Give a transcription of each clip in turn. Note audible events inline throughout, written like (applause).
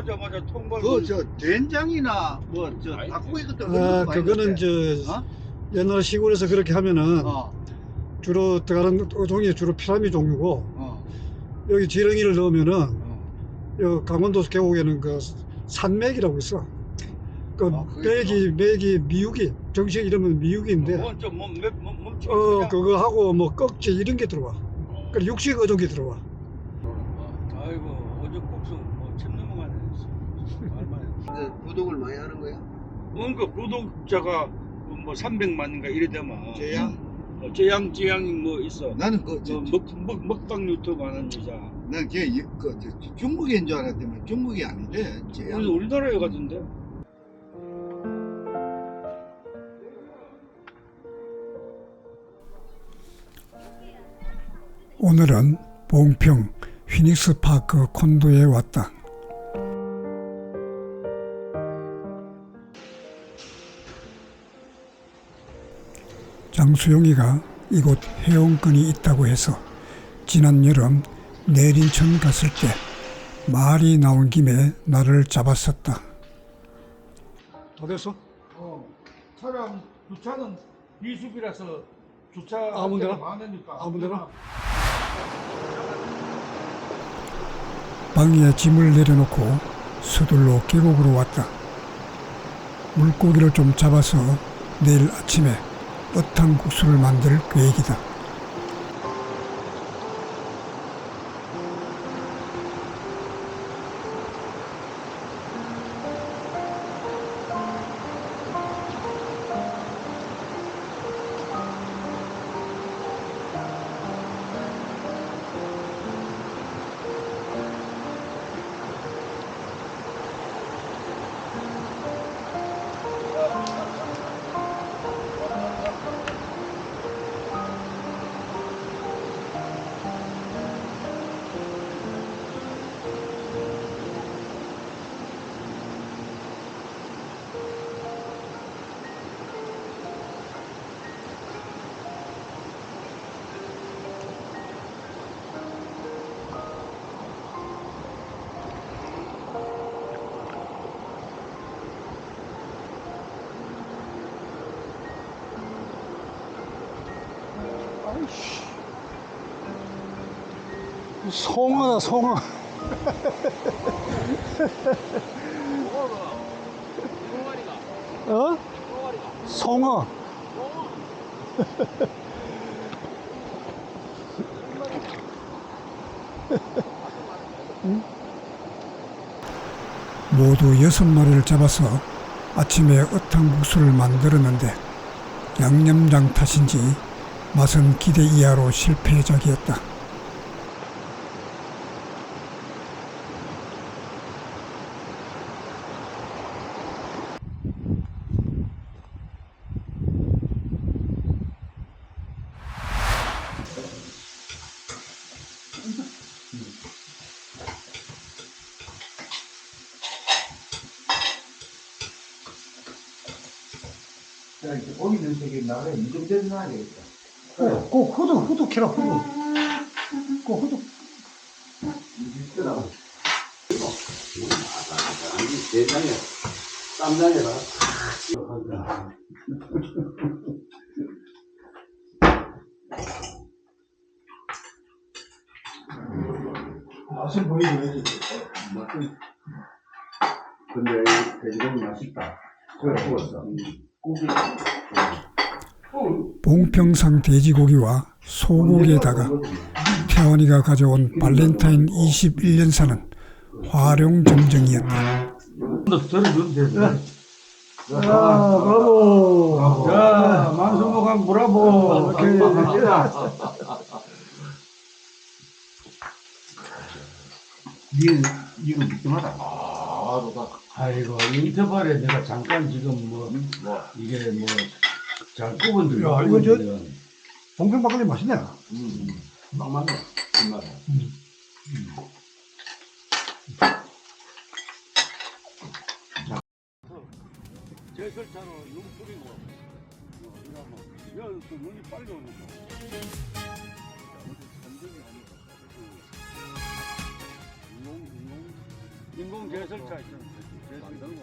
오늘 가자마자 통발. 그저 된장이나 뭐 저 아이, 닭고기 같은 거 아, 그거는? 저 어? 옛날 시골에서 그렇게 하면은 어, 주로 들어가는 종이 주로 피라미 종류고 어, 여기 지렁이를 넣으면은 어. 여 강원도 계곡에는 그 산맥이라고 있어. 그 아, 맥이 맥이 미육이 정식 이름은 미육인데 뭐좀 멈춰. 어 그거 하고 뭐 꺽지 이런 게 들어와. 그 육식 어종이 들어와. 아이고 어제 국수 뭐침 넘어가네. 말만. 근데 구독을 많이 하는 거야? 뭔가 구독자가 뭐 300만인가 이래 되면 제양? 어, 제양 제양 뭐 있어. 나는 그 저, 어, 먹, 먹, 먹방 유튜브 하는 여자. 난 걔, 이- 그, 저, 중국인 줄 알았더니 중국이 아닌데 제양. 우리 우리나라에 가던데. 오늘은 봉평 휘닉스 파크 콘도에 왔다. 장수용이가 이곳 회원권이 있다고 해서 지난 여름 내린천 갔을 때 말이 나온 김에 나를 잡았었다. 다 됐어? 어, 차량 주차는 비수비라서 주차 아무 데나? 많으니까 아무 데나? 방위에 짐을 내려놓고 서둘러 계곡으로 왔다. 물고기를 좀 잡아서 내일 아침에 어탕국수를 만들 계획이다. 송어다 송어. 어? 송어. 모두 여섯 마리를 잡아서 아침에 어탕국수를 만들었는데 양념장 탓인지 맛은 기대 이하로 실패작이었다. 자, 이제 고기 냄새가 나래. 무좀대도 나야 되겠다. 어, 그 후두 후두 캐라 후두. 그 후두. 있더라. 대장에 쌈장에다가 맛을 보여줘야지. 맛은. 근데 돼지고기 맛있다. 그래, 구웠어. 고기. 봉평상 돼지고기와 소고기에다가 태원이가 가져온 발렌타인 21년산은 화룡점정이었다. 아, 브라보. 자, 만수무강 브라보. 니, 이거 느낌하다. 아. 아이고, 인터벌에 내가 잠깐 지금 뭐, 이게 뭐, 잘 구분들. 야, 이거 저- 봉평 막걸리 맛있네. 음, 막 맞네. 입맛에. 제설차로 눈 뿌리고, 어, 이러면, 야, 그 눈이 빨리 오니까. 어디 산적이 아니고, 그, 인공, 인공, 인공 제설차 있잖아. 만들고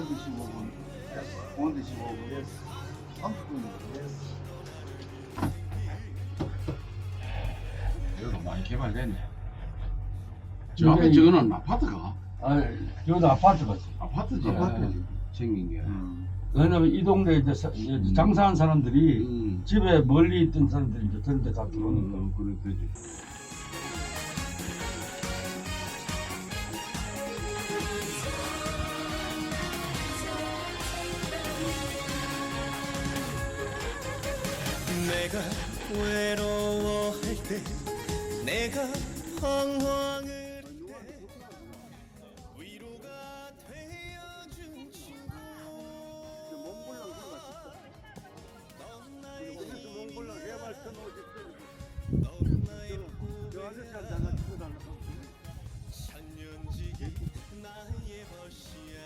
1시 15분, 5시 15분, 30분. 여기가 많이 개발됐네. 저 앞에 굉장히- 저거는 아파트가? 아, 여기도 아파트가 있어. 아파트지. 아파트지. 아, 생긴 게. 왜냐면 이 동네에 이제 사- 이제 음. 장사한 사람들이 음. 집에 멀리 있던 사람들이 이제 그런 데다 들어오니까. 음, 그래, 되지. 내가 외로워할 때 내가彷황을 할때 위로가 되어준 친구 넌 나의 넌 나의 천년지기 나의 벗이야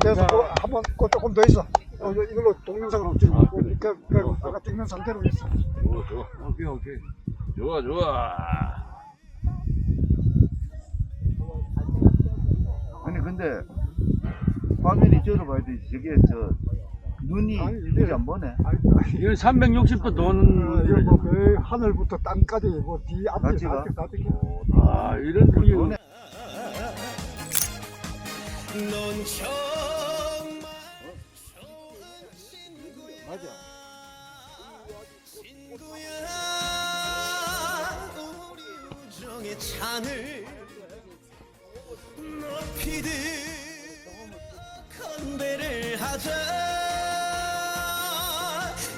그거 한번 그 조금 더 있어. 어, 이거- 이걸로 동영상으로 찍고 그, 그, 그, 아까 찍는 상태로 있어. 좋아, 좋아. 오케이, 오케이. 좋아, 좋아. 아니 근데 화면이 저로 봐야 되지. 저게 저 눈이 아니, 이게- 이게 안 보네. 아니, 아니, 이거 360도 어, 도는 이거 뭐 거의 하늘부터 땅까지 뭐뒤 앞뒤 같이 가. 다다 찍혀. 아 이런 분이. 넌 맞아. 친구야 우리 우정의 찬을 높이듯 건배를 하자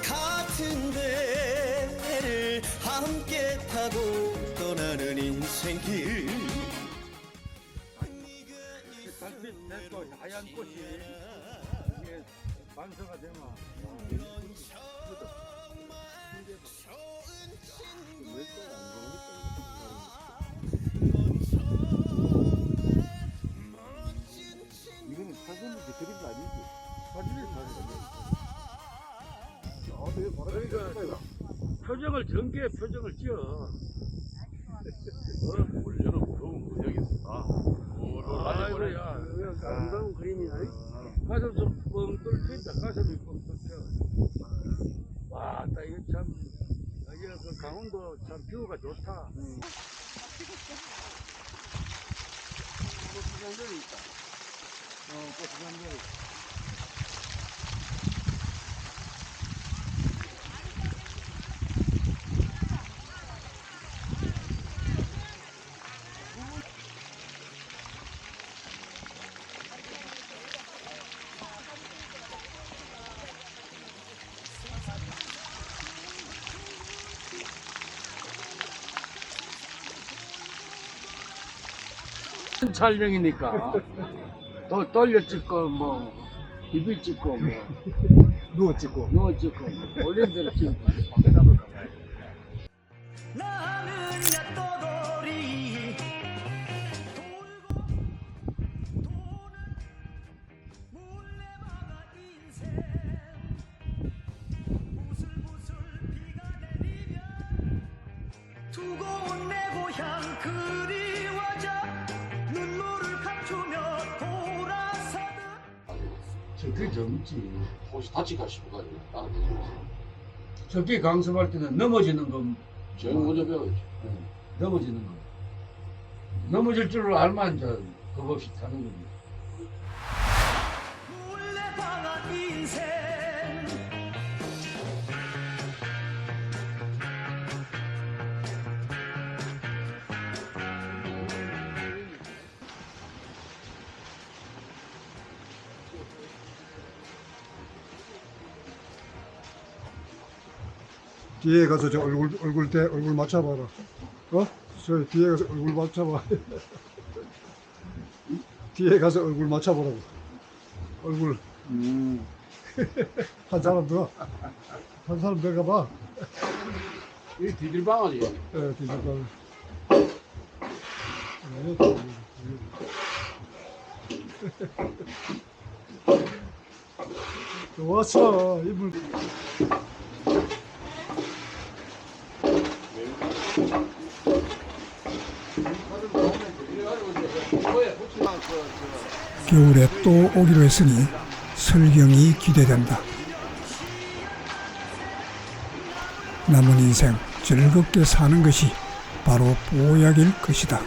같은 배를 함께 타고 떠나는 인생길 달빛 햇도 하얀 꽃이 반사가 되면 이거는 사진인지? 그림도 아니지. 그러니까 표정을 전개 표정을 지어. 올려는 무서운 거 여기서 다. 아이고 야 아름다운 그림이야 가슴 좀뻥 뚫혀 있다. 가슴이 뻥 뚫혀 와나 이거 참 여기 그 강원도 참 뷰가 좋다. 꽃수산들이 있다. 어 꽃수산들이 촬영이니까. 또 돌려 찍고 뭐 비비 찍고 뭐. 누워 찍고. 누워 찍고 올린 대로 찍고. 나는 야또돌이 돌고 도는 물레방아 인생 부슬부슬 비가 내리면 두고 온 내 고향 그리 저게 재밌지. 혹시 다치 가시고 가지고 따라다니고. 저게 강습할 때는 넘어지는 거. 제일 먼저 배워야지. 넘어지는 거. 넘어질 줄을 알만 이제 그거 없이 타는 물 뒤에 가서 저 얼굴 얼굴 대 얼굴 맞춰봐라. 어? 저 뒤에 가서 얼굴 맞춰봐. (laughs) 뒤에 가서 얼굴 맞춰보라고. 얼굴 음. 한 사람 더. 한 사람 더 가봐. 이 디딜방아지. 예, 뒤집어. (laughs) 좋았어. 이불. 겨울에 또 오기로 했으니 설경이 기대된다. 남은 인생 즐겁게 사는 것이 바로 보약일 것이다.